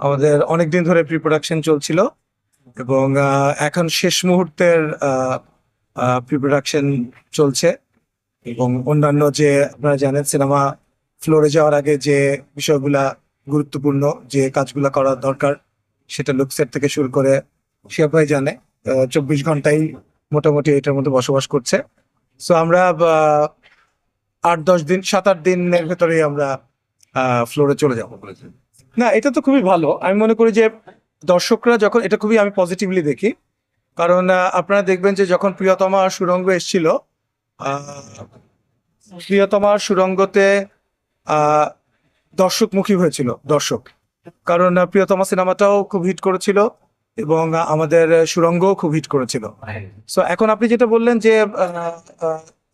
আমাদের অনেক দিন ধরে প্রি প্রোডাকশন চলছিল এবং এখন শেষ মুহূর্তের প্রি প্রোডাকশন চলছে এবং অন্যান্য যে আপনারা জানেন সিনেমা ফ্লোরে যাওয়ার আগে যে বিষয়গুলা গুরুত্বপূর্ণ, যে কাজগুলা করা দরকার, সেটা লুকসেট থেকে শুরু করে সবাই জানে চব্বিশ ঘন্টাই মোটামুটি এটার মধ্যে বসবাস করছে। সো আমরা আট, দশ দিন, সাত, আট দিনের ভেতরেই আমরা ফ্লোরে চলে যাব। না, এটা তো খুবই ভালো। আমি মনে করি যে দর্শকরা যখন, এটা খুবই আমি পজিটিভলি দেখি। কারণ আপনারা দেখবেন যে যখন প্রিয়তমা সুরঙ্গ এসেছিল প্রিয়তমা সুরঙ্গতে দর্শকমুখী হয়েছিল, দর্শক। কারণ প্রিয়তমা সিনেমাটাও খুব হিট করেছিল এবং আমাদের সুরঙ্গও খুব হিট করেছিল। সো এখন আপনি যেটা বললেন যে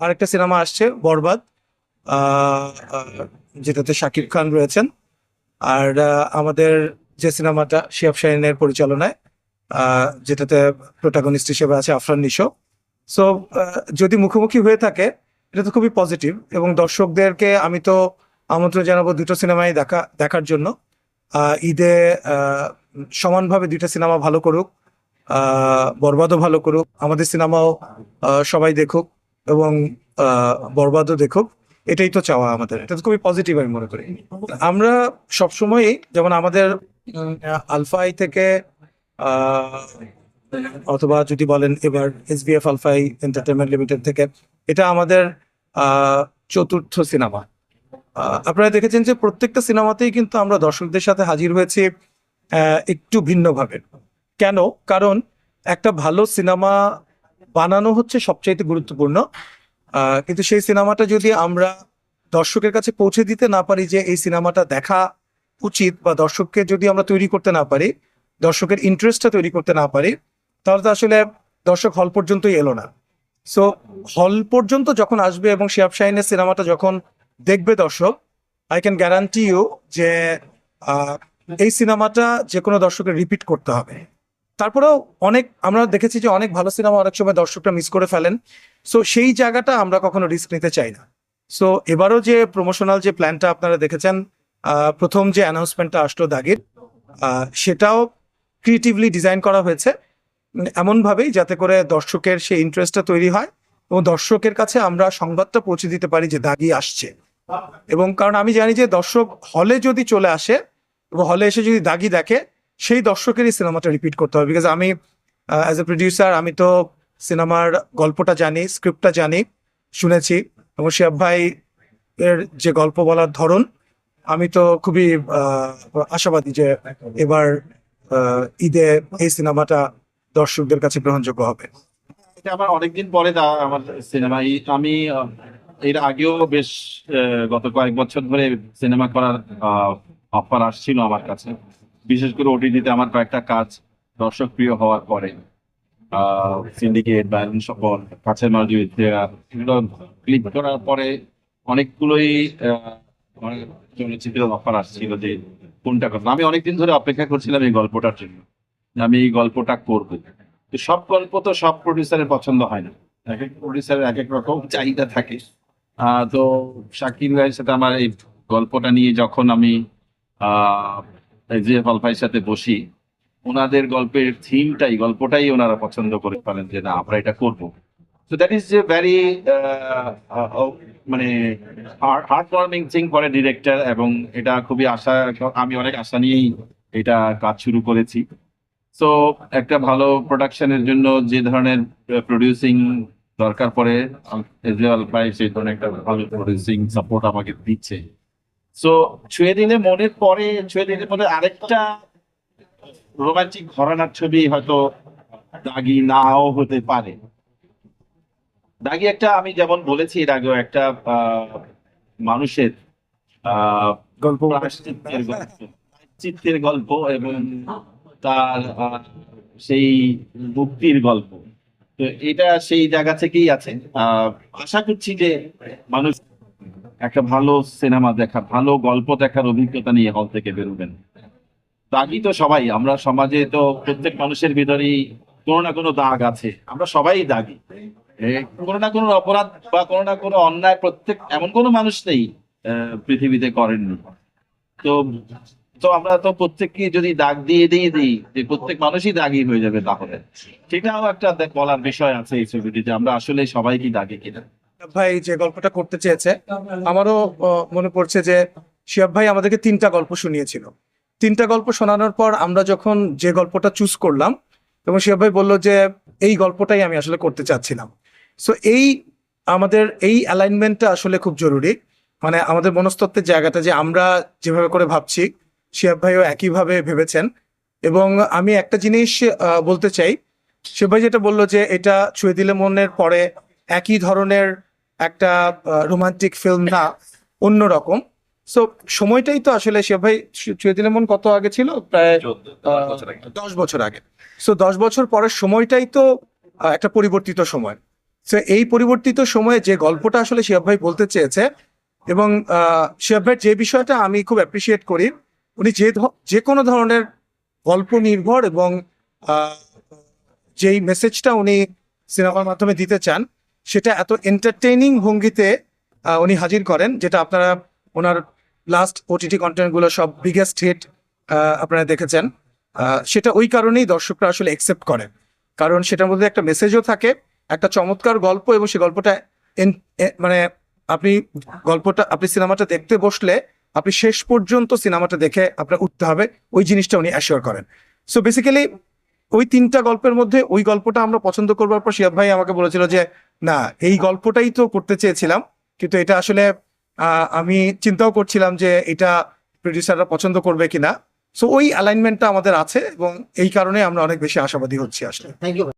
আরেকটা সিনেমা আসছে, বরবাদ যেটাতে শাকিব খান রয়েছেন। আর আমাদের যে সিনেমাটা শিয়াব শাহিনের পরিচালনায় যেটাতে প্রোটাগনিস্ট হিসেবে আছে আফরান নিশো। সো যদি মুখোমুখি হয়ে থাকে, এটা তো খুবই পজিটিভ এবং দর্শকদেরকে আমি তো আমন্ত্রণ জানাব দুটো সিনেমাই দেখা, দেখার জন্য। ঈদে সমানভাবে দুইটা সিনেমা ভালো করুক বরবাদও ভালো করুক। আমাদের সিনেমাও সবাই দেখুক এবং বরবাদও দেখুক। এটাই তো চাওয়া আমাদের। এটা তো খুবই পজিটিভ আমি মনে করি। আমরা সবসময়ই যেমন আমাদের আলফাই থেকে অথবা যদি বলেন এবার এসবিএফ আলফাই এন্টারটেনমেন্ট লিমিটেড থেকে, এটা আমাদের চতুর্থ সিনেমা। আপনারা দেখেছেন যে প্রত্যেকটা সিনেমাতেই কিন্তু আমরা দর্শকদের সাথে হাজির হয়েছি একটু ভিন্নভাবে। কেন? কারণ একটা ভালো সিনেমা বানানো হচ্ছে সবচাইতে গুরুত্বপূর্ণ। কিন্তু সেই সিনেমাটা যদি আমরা দর্শকের কাছে পৌঁছে দিতে না পারি যে এই সিনেমাটা দেখা উচিত বা দর্শককে যদি আমরা তৈরি করতে না পারি, দর্শকের ইন্টারেস্টটা তৈরি করতে না পারি, তাহলে তো আসলে দর্শক হল পর্যন্তই এলো না। সো হল পর্যন্ত যখন আসবে এবং শিয়াব শাহিনের সিনেমাটা যখন দেখবে দর্শক আই ক্যান গ্যারান্টি ইউ যে এই সিনেমাটা যে কোনো দর্শকের রিপিট করতে হবে। তারপরেও অনেক, আমরা দেখেছি যে অনেক ভালো সিনেমা অনেক সময় দর্শকরা মিস করে ফেলেন। সো সেই জায়গাটা আমরা কখনো রিস্ক নিতে চাই না। সো এবারও যে প্রমোশনাল যে প্ল্যানটা আপনারা দেখেছেন প্রথম যে অ্যানাউন্সমেন্টটা আসলো দাগির সেটাও ক্রিয়েটিভলি ডিজাইন করা হয়েছে। এমনভাবেই যাতে করে দর্শকের সেই ইন্টারেস্টটা তৈরি হয় এবং দর্শকের কাছে আমরা সংবাদটা পৌঁছে দিতে পারি যে দাগি আসছে। এবং কারণ আমি জানি যে দর্শক হলে যদি চলে আসে, এবং হলে এসে যদি দাগি দেখে সেই দর্শকেরই সিনেমাটা রিপিট করতে হবে বিকজ আমি অ্যাজ এ প্রডিউসার আমি তো সিনেমার গল্পটা জানি স্ক্রিপ্টটা জানি, শুনেছি এবং শিয়াব ভাই এর যে গল্প বলার ধরন, আমি তো খুবই আশাবাদী যে এবার ঈদে এই সিনেমাটা দর্শকদের কাছে গ্রহণযোগ্য হবে। এটা আমার অনেকদিন পরে আমার সিনেমা আমি এর আগেও বেশ গত কয়েক বছর ধরে সিনেমা করার অফার আসছিল আমার কাছে। বিশেষ করে ওটিটিতে আমার কয়েকটা কাজ দর্শক প্রিয় হওয়ার পরে সিন্ডিকেট বা সকল, কাছের এগুলো ক্লিক করার পরে অনেকগুলোই চলচ্চিত্রের অফার আসছিল যে কোনটা কথা আমি অনেকদিন ধরে অপেক্ষা করছিলাম এই গল্পটার জন্য আমি এই গল্পটা করব। তো সব গল্প তো সব প্রডিউসারের পছন্দ হয় না। এক এক প্রডিউসারের এক এক রকম চাহিদা থাকে। তো শাকির ভাইয়ের সাথে আমার এই গল্পটা নিয়ে যখন আমি জিএফ আলফাইয়ের সাথে বসি, ওনাদের গল্পের থিমটাই গল্পটাই ওনারা পছন্দ করে ফেলেন যে, না, আমরা এটা করব। তো দ্যাট ইজ যে ভ্যারি মানে heart warming thing for director এবং এটা খুবই আশা, আমি অনেক আশা নিয়েই এটা কাজ শুরু করেছি। সো একটা ভালো প্রোডাকশনের জন্য যে ধরনের প্রডিউসিং দরকার পড়ে এজরাল ভাই সেই ধরনের একটা ভালো প্রডিউসিং সাপোর্ট আমাকে দিচ্ছে। সো ছুঁয়ে দিলে মনের পরে ছুঁয়ে দিলে মনে আরেকটা রোমান্টিক ঘরানার ছবি হয়তো দাগি নাও হতে পারে। দাগি একটা আমি যেমন বলেছি এর আগেও একটা মানুষের গল্প। প্রায়শ্চিত্তের গল্প এবং তার সেই মুক্তির গল্প। তো এটা সেই জায়গা থেকেই আছে। আহ, আশা করছি যে মানুষ একটা ভালো সিনেমা দেখা ভালো গল্প দেখার অভিজ্ঞতা নিয়ে হল থেকে বেরোবেন। দাগি তো সবাই, আমরা সমাজে তো প্রত্যেক মানুষের ভিতরেই কোনো না কোনো দাগ আছে, আমরা সবাই দাগি। কোনো না কোনো অপরাধ বা কোনো না কোনো অন্যায় প্রত্যেক, এমন কোনো মানুষ নেই পৃথিবীতে করেননি। তো তো আমরা তো প্রত্যেককে যদি দাগ দিয়ে দিয়ে দিই, যে প্রত্যেক মানুষই দাগি হয়ে যাবে তাহলে। সেটাও একটা বলার বিষয় আছে এই ছবিটিতে, আমরা আসলে সবাই কি দাগি কিনা। ভাই যে গল্পটা করতে চেয়েছে, আমারও মনে পড়ছে যে শিয়াব ভাই আমাদেরকে তিনটা গল্প শুনিয়েছিল। তিনটা গল্প শোনানোর পর আমরা যখন যে গল্পটা চুজ করলাম এবং শিয়াব ভাই বলল যে, এই গল্পটাই আমি আসলে করতে চাচ্ছিলাম। সো এই আমাদের, এই অ্যালাইনমেন্টটা আসলে খুব জরুরি। মানে আমাদের মনস্তত্ত্বের জায়গাটা যে আমরা যেভাবে করে ভাবছি, শিয়াব ভাইও একইভাবে ভেবেছেন। এবং আমি একটা জিনিস বলতে চাই। শিয়াব ভাই যেটা বলল যে, এটা ছুঁয়ে দিলে মনের পরে একই ধরনের একটা রোমান্টিক ফিল্ম না অন্যরকম। সো সময়টাই তো আসলে সে ভাই মন কত আগে ছিল? প্রায় দশ বছর আগে। সো দশ বছর পরের সময়টাই তো একটা পরিবর্তিত সময়। সো এই পরিবর্তিত সময়ে যে গল্পটা আসলে শিয়াব ভাই বলতে চেয়েছে এবং শিয়াব ভাইয়ের যে বিষয়টা আমি খুব অ্যাপ্রিসিয়েট করি উনি যে যে কোনো ধরনের গল্প নির্ভর এবং যেই মেসেজটা উনি সিনেমার মাধ্যমে দিতে চান সেটা এত এন্টারটেইনিং ভঙ্গিতে উনি হাজির করেন, যেটা আপনারা ওনার লাস্ট ওটিটি কন্টেন্টগুলো সব বিগেস্ট হিট আপনারা দেখেছেন। সেটা ওই কারণেই দর্শকরা আসলে একসেপ্ট করেন কারণ সেটার মধ্যে একটা মেসেজও থাকে, একটা চমৎকার গল্প, এবং সেই গল্পটা মানে আপনি গল্পটা, আপনি সিনেমাটা দেখতে বসলে, আপনি শেষ পর্যন্ত সিনেমাটা দেখে আপনার উঠতে হবে, ওই জিনিসটা উনি অ্যাসিওর করেন। সো বেসিক্যালি ওই তিনটা গল্পের মধ্যে ওই গল্পটা আমরা পছন্দ করবার পর শিয়াব ভাই আমাকে বলেছিল যে না, এই গল্পটাই তো করতে চেয়েছিলাম, কিন্তু এটা আসলে আমি চিন্তাও করছিলাম যে এটা প্রডিউসাররা পছন্দ করবে কিনা। সো ওই অ্যালাইনমেন্টটা আমাদের আছে এবং এই কারণে আমরা অনেক বেশি আশাবাদী হচ্ছি আসলে। Thank you